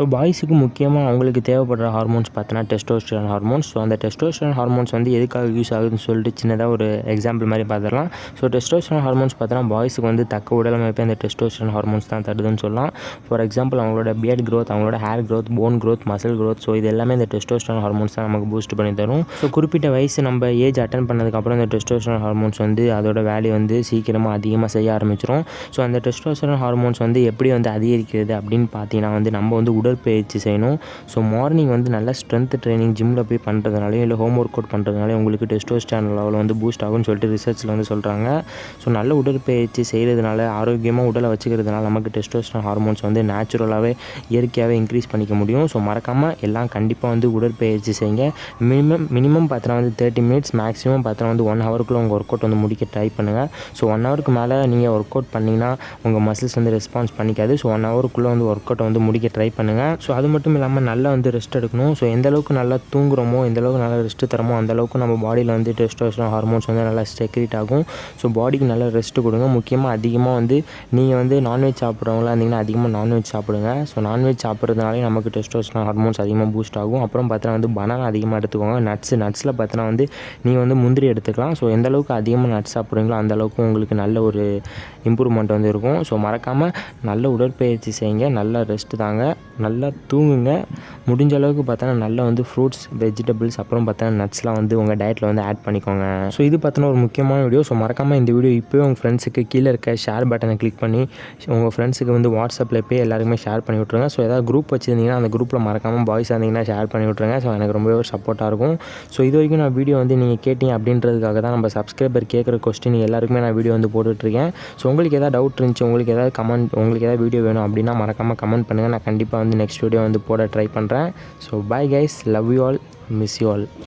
So பாய்ஸுக்கு முக்கியமாக அவங்களுக்கு தேவைப்படுற ஹார்மோன்ஸ் பார்த்தோன்னா டெஸ்டோஸ்டரன் ஹார்மோன்ஸ் ஸோ அந்த டெஸ்டோஸ்டரன் ஹார்மோன்ஸ் வந்து எதுக்காக யூஸ் ஆகுதுன்னு சொல்லிட்டு சின்னதாக ஒரு எக்ஸாம்பிள் மாதிரி பார்த்துடலாம். ஸோ டெஸ்டோஸ்டரன் ஹார்மோன்ஸ் பார்த்தோன்னா பாய்ஸுக்கு வந்து தக்க உடலமைப்பு அந்த டெஸ்டோஸ்டரன் ஹார்மோன்ஸ் தான் தருதுன்னு சொல்லலாம். ஃபார் எக்ஸாம்பிள் அவங்களோட பியர்ட் க்ரோத் அவங்களோட hair growth bone growth muscle growth so இது எல்லாமே இந்த டெஸ்டோஸ்டரன் ஹார்மோன்ஸ் தான் நமக்கு பூஸ்ட் பண்ணி தரும். ஸோ குறிப்பிட்ட வயசு நம்ம ஏஜ் அட்டன் பண்ணதுக்கப்புறம் இந்த டெஸ்டோஸ்டரன் ஹார்மோன்ஸ் வந்து அதோட வேலையை வந்து சீக்கிரமாக அதிகமாக செய்ய ஆரம்பிச்சிடும் ஸோ அந்த டெஸ்டோஸ்டரன் ஹார்மோன்ஸ் வந்து எப்படி வந்து அதிகரிக்கிறது அப்படின்னு பார்த்தீங்கன்னா வந்து நம்ம வந்து உடல் உடற்பயிற்சி செய்யணும். ஸோ மார்னிங் வந்து நல்லா ஸ்ட்ரென்த் ட்ரைனிங் ஜிம்மில் போய் பண்ணுறதுனாலையும் இல்லை ஹோம் ஒர்க் அவுட் பண்ணுறதுனால உங்களுக்கு டெஸ்டோஸ்டான் லெவல் வந்து பூஸ்ட் ஆகும்னு சொல்லிட்டு ரிசர்ச்சில் வந்து சொல்கிறாங்க ஸோ நல்ல உடற்பயிற்சி செய்கிறதுனால ஆரோக்கியமாக உடலை வச்சுக்கிறதுனால நமக்கு டெஸ்டோஸ்டான் ஹார்மோன்ஸ் வந்து நேச்சுரலாகவே இயற்கையாகவே இன்க்ரீஸ் பண்ணிக்க முடியும். ஸோ மறக்காமல் எல்லாம் கண்டிப்பாக வந்து உடற்பயிற்சி செய்யுங்க. மினிமம் மினிமம் பார்த்தோன்னா வந்து தேர்ட்டி மினிட்ஸ் மேக்ஸிமம் பார்த்தோன்னா வந்து ஒன் ஹவருக்குள்ளே உங்கள் ஒர்க் அவுட் வந்து முடிக்க ட்ரை பண்ணுங்கள் ஸோ ஒன் ஹவருக்கு மேலே நீங்கள் ஒர்க் அவுட் பண்ணிங்கன்னா உங்கள் மசில்ஸ் வந்து ரெஸ்பான்ஸ் பண்ணிக்காது. ஸோ ஒன் ஹவருக்குள்ளே வந்து ஒர்க் அவுட் வந்து முடிக்க ட்ரை பண்ணுங்கள் ஸோ அது மட்டும் இல்லாமல் நல்லா வந்து ரெஸ்ட் எடுக்கணும். ஸோ எந்த அளவுக்கு நல்லா தூங்குறோமோ எந்த அளவுக்கு நல்லா ரெஸ்ட் தரமோ அந்த அளவுக்கு நம்ம பாடியில் வந்து டெஸ்டோஸ்ட்ரான் ஹார்மோன்ஸ் வந்து நல்லா செக்ரேட் ஆகும். ஸோ பாடிக்கு நல்லா ரெஸ்ட் கொடுங்க. முக்கியமாக அதிகமாக வந்து நீங்கள் வந்து நான்வெஜ் சாப்பிட்றவங்களா இருந்தீங்கன்னா அதிகமாக நான்வெஜ் சாப்பிடுங்க. ஸோ நான்வெஜ் சாப்பிட்றதுனாலே நமக்கு டெஸ்டோஸ்ட்ரான் ஹார்மோன்ஸ் அதிகமாக பூஸ்ட் ஆகும். அப்புறம் பார்த்தா வந்து பனானா அதிகமாக எடுத்துக்கோங்க. நட்ஸ் நட்ஸில் பார்த்தோன்னா வந்து நீங்கள் வந்து முந்திரி எடுத்துக்கலாம். ஸோ எந்த அளவுக்கு அதிகமாக நட்ஸ் சாப்பிட்றீங்களோ அந்த அளவுக்கு உங்களுக்கு நல்ல ஒரு இம்ப்ரூவ்மெண்ட் வந்து இருக்கும். ஸோ மறக்காமல் நல்ல உடற்பயிற்சி செய்யுங்க. நல்லா ரெஸ்ட் தாங்க. நல்லா தூங்குங்க. முடிஞ்ச அளவுக்கு பார்த்தோன்னா நல்லா வந்து ஃப்ரூட்ஸ் வெஜிடபிள்ஸ் அப்புறம் பார்த்தோன்னா நட்ஸ்லாம் வந்து உங்கள் டயட்டில் வந்து ஆட் பண்ணிக்கோங்க. ஸோ இது பார்த்தோன்னா ஒரு முக்கியமான வீடியோ ஸோ மறக்காமல் இந்த வீடியோ இப்போயே உங்கள் ஃப்ரெண்ட்ஸுக்கு கீழே இருக்க ஷேர் பட்டனை கிளிக் பண்ணி உங்கள் ஃப்ரெண்ட்ஸுக்கு வந்து வாட்ஸ்அப்பில் போய் எல்லாருக்குமே ஷேர் பண்ணி விட்ருங்க ஸோ ஏதாவது குரூப் வச்சுருந்தீங்கன்னா அந்த குரூப்பில் மறக்காமல் பாய்ஸ் இருந்தீங்கன்னா ஷேர் பண்ணி விட்ருங்க ஸோ எனக்கு ரொம்பவே ஒரு சப்போர்ட்டாக இருக்கும். ஸோ இது வரைக்கும் நான் வீடியோ வந்து நீங்கள் கேட்டீங்க அப்படின்றதுக்காக தான் நம்ம சப்ஸ்கிரைபர் கேட்குற கொஸ்டின் எல்லாருக்குமே நான் வீடியோ வந்து போட்டுட்ருக்கேன் ஸோ உங்களுக்கு எதாவது டவுட் இருந்துச்சு உங்களுக்கு ஏதாவது கமெண்ட் உங்களுக்கு ஏதாவது வீடியோ வேணும் அப்படின்னா மறக்காமல் கமெண்ட் பண்ணுங்கள் நான் கண்டிப்பாக வந்து நெக்ஸ்ட் வீடியோ வந்து போட ட்ரை பண்ணுறேன் so bye guys love you all miss you all